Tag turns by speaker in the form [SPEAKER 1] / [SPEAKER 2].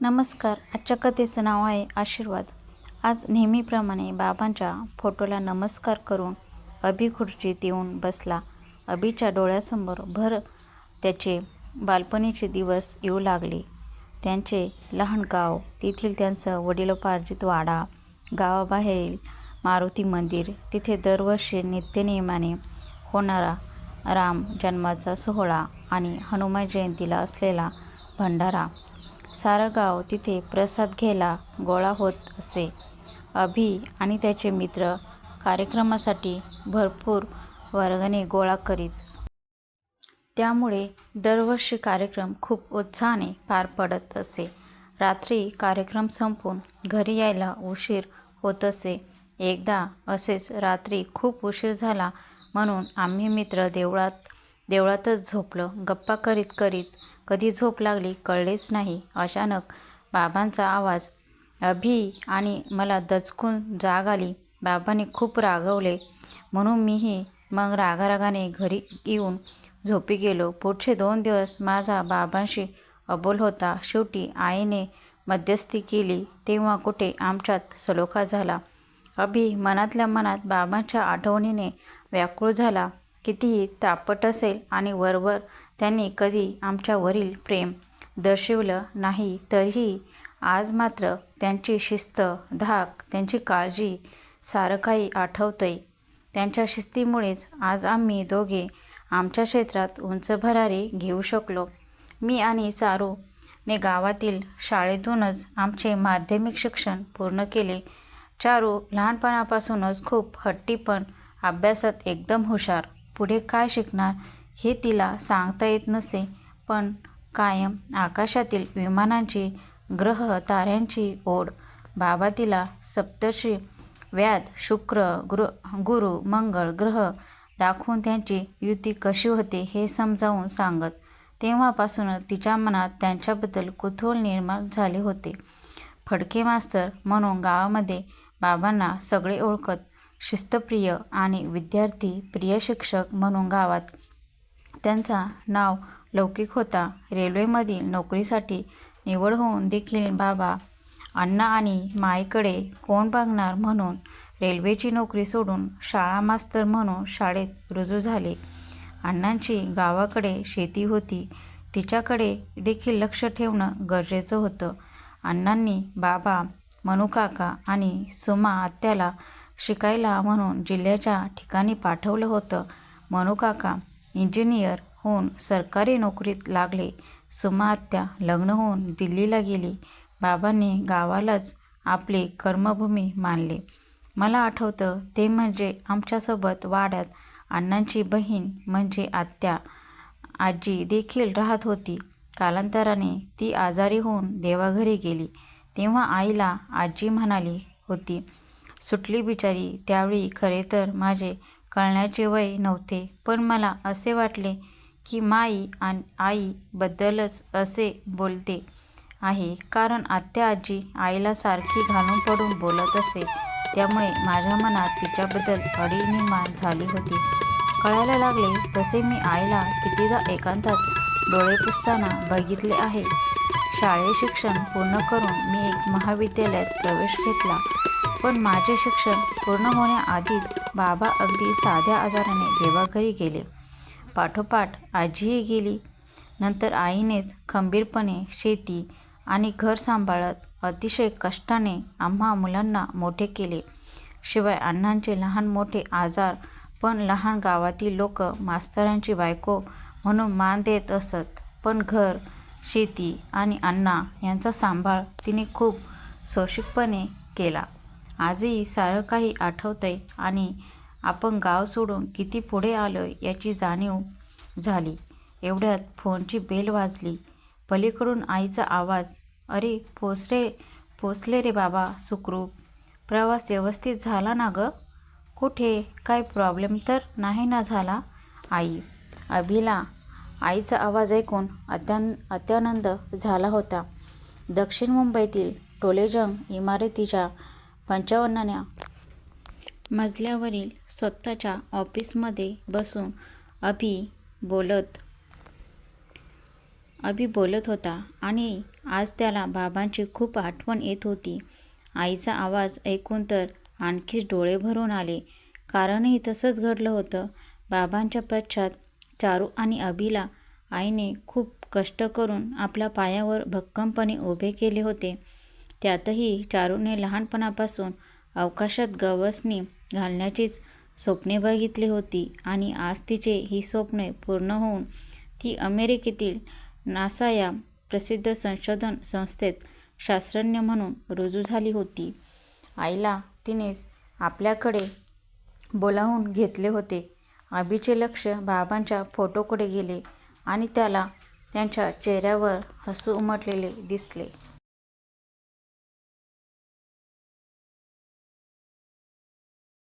[SPEAKER 1] नमस्कार. आजच्या कथेचं नाव आहे आशीर्वाद. आज नेहमीप्रमाणे बाबांच्या फोटोला नमस्कार करून अभि खुर्चीत येऊन बसला. अभिच्या डोळ्यासमोर भर त्याचे बालपणीचे दिवस येऊ लागले. त्यांचे लहान गाव तेथील त्यांचं वडिलोपार्जित वाडा गावाबाहेरील मारुती मंदिर तिथे दरवर्षी नित्यनियमाने होणारा राम जन्माचा सोहळा आणि हनुमान जयंतीला असलेला भंडारा सारं गाव तिथे प्रसाद घ्यायला गोळा होत असे. अभि आणि त्याचे मित्र कार्यक्रमासाठी भरपूर वर्गणे गोळा करीत. त्यामुळे दरवर्षी कार्यक्रम खूप उत्साहाने पार पडत असे. रात्री कार्यक्रम संपून घरी यायला उशीर होत असे. एकदा असेच रात्री खूप उशीर झाला म्हणून आम्ही मित्र देवळात देवळातच झोपलो गप्पा करीत करीत कधी झोप लागली कळलेच नाही. अचानक बाबांचा आवाज अभि आणि मला दचकून जाग आली. बाबांनी खूप रागवले. म्हणून मीही मग रागारागाने घरी येऊन झोपी गेलो. पुढचे दोन दिवस माझा बाबांशी अबोल होता. शेवटी आईने मध्यस्थी केली. तेव्हा कुठे आमच्यात सलोखा झाला. अभि मनातल्या मनात बाबांच्या आठवणीने व्याकुळ झाला. कितीही तापट असेल आणि वरवर त्यांनी कधी आमच्यावरील प्रेम दर्शवलं नाही तरीही आज मात्र त्यांची शिस्त धाक त्यांची काळजी सारं काही आठवतंय. त्यांच्या शिस्तीमुळेच आज आम्ही दोघे आमच्या क्षेत्रात उंच भरारी घेऊ शकलो. मी आणि सारू ने गावातील शाळेतूनच आमचे माध्यमिक शिक्षण पूर्ण केले. चारू लहानपणापासूनच खूप हट्टी पण अभ्यासात एकदम हुशार. पुढे काय शिकणार? हे तिला सांगता येत नसे पण कायम आकाशातील विमानांची ग्रह ताऱ्यांची ओढ बाबा तिला सप्तर्षी व्याध शुक्र गृ गुरु मंगळ ग्रह दाखवून त्यांची युती कशी होते हे समजावून सांगत. तेव्हापासून तिच्या मनात त्यांच्याबद्दल कुतूहल निर्माण झाले होते. फडके मास्तर म्हणून गावामध्ये बाबांना सगळे ओळखत शिस्तप्रिय आणि विद्यार्थी प्रिय शिक्षक म्हणून गावात त्यांचा नाव लौकिक होता. रेल्वेमधील नोकरीसाठी निवड होऊन देखील बाबा अण्णा आणि माईकडे कोण बघणार म्हणून रेल्वेची नोकरी सोडून शाळा मास्तर म्हणून शाळेत रुजू झाले. अण्णांची गावाकडे शेती होती. तिच्याकडे देखील लक्ष ठेवणं गरजेचं होतं. अण्णांनी बाबा मनुकाका आणि सुमा आत्याला शिकायला म्हणून जिल्ह्याच्या ठिकाणी पाठवलं होतं. मनुकाका इंजिनियर होऊन सरकारी नोकरीत लागले. सुमा आत्या लग्न होऊन दिल्लीला गेली. बाबांनी गावालाच आपली कर्मभूमी मानले. मला आठवतं ते म्हणजे आमच्यासोबत वाड्यात अण्णांची बहीण म्हणजे आत्या. आजी देखील राहत होती. कालांतराने ती आजारी होऊन देवाघरी गेली. तेव्हा आईला आजी म्हणाली होती सुटली बिचारी त्यावेळी खरे तर माझे कळण्याचे वय नव्हते. पण मला असे वाटले की माई आणि आईबद्दलच असे बोलते आहे. कारण आत्या आजी आईला सारखी घालून पडून बोलत असे. त्यामुळे माझ्या मनात तिच्याबद्दल अडी निर्माण झाली होती. कळायला लागले तसे मी आईला कितीदा एकांतात डोळे पुसताना बघितले आहे. शालेय शिक्षण पूर्ण करून मी एक महाविद्यालयात प्रवेश घेतला. पण माझे शिक्षण पूर्ण होण्याआधीच बाबा अगदी साध्या आजाराने देवाघरी गेले. पाठोपाठ आजीही गेली. नंतर आईनेच खंबीरपणे शेती आणि घर सांभाळत अतिशय कष्टाने आम्हा मुलांना मोठे केले. शिवाय अण्णांचे लहान मोठे आजार पण लहान गावातील लोक मास्तरांची बायको म्हणून मान देत असत. पण घर शेती आणि अण्णा यांचा सांभाळ तिने खूप सोशिकपणे केला. आजही सारं काही आठवतंय आणि आपण गाव सोडून किती पुढे आलो याची जाणीव झाली. एवढ्यात फोनची बेल वाजली. पलीकडून आईचा आवाज अरे पोचले पोचले रे बाबा सुखरूप. प्रवास व्यवस्थित झाला ना गं? कुठे? काय प्रॉब्लेम तर नाही ना झाला? आई अभिला. आईचा आवाज ऐकून अत्यान अत्यानंद झाला होता. दक्षिण मुंबईतील टोलेजंग इमारतीच्या पंचावन्नाव्या मजल्यावरील स्वतःच्या ऑफिसमध्ये बसून अभि बोलत अभि बोलत होता आणि आज त्याला बाबांची खूप आठवण येत होती. आईचा आवाज ऐकून तर आणखीच डोळे भरून आले. कारणही तसंच घडलं होतं. बाबांच्या पश्चात चारू आणि अभिला आईने खूप कष्ट करून आपल्या पायावर भक्कमपणे उभे केले होते. त्यातही चारूने लहानपणापासून अवकाशात गवसणी घालण्याचीच स्वप्ने बघितली होती आणि आज तिचे ही स्वप्ने पूर्ण होऊन ती अमेरिकेतील नासा या प्रसिद्ध संशोधन संस्थेत शास्त्रज्ञ म्हणून रुजू झाली होती. आईला तिनेच आपल्याकडे बोलावून घेतले होते. अभिचे लक्ष बाबांच्या फोटोकडे गेले आणि त्याला त्यांच्या चेहऱ्यावर हसू उमटलेले दिसले.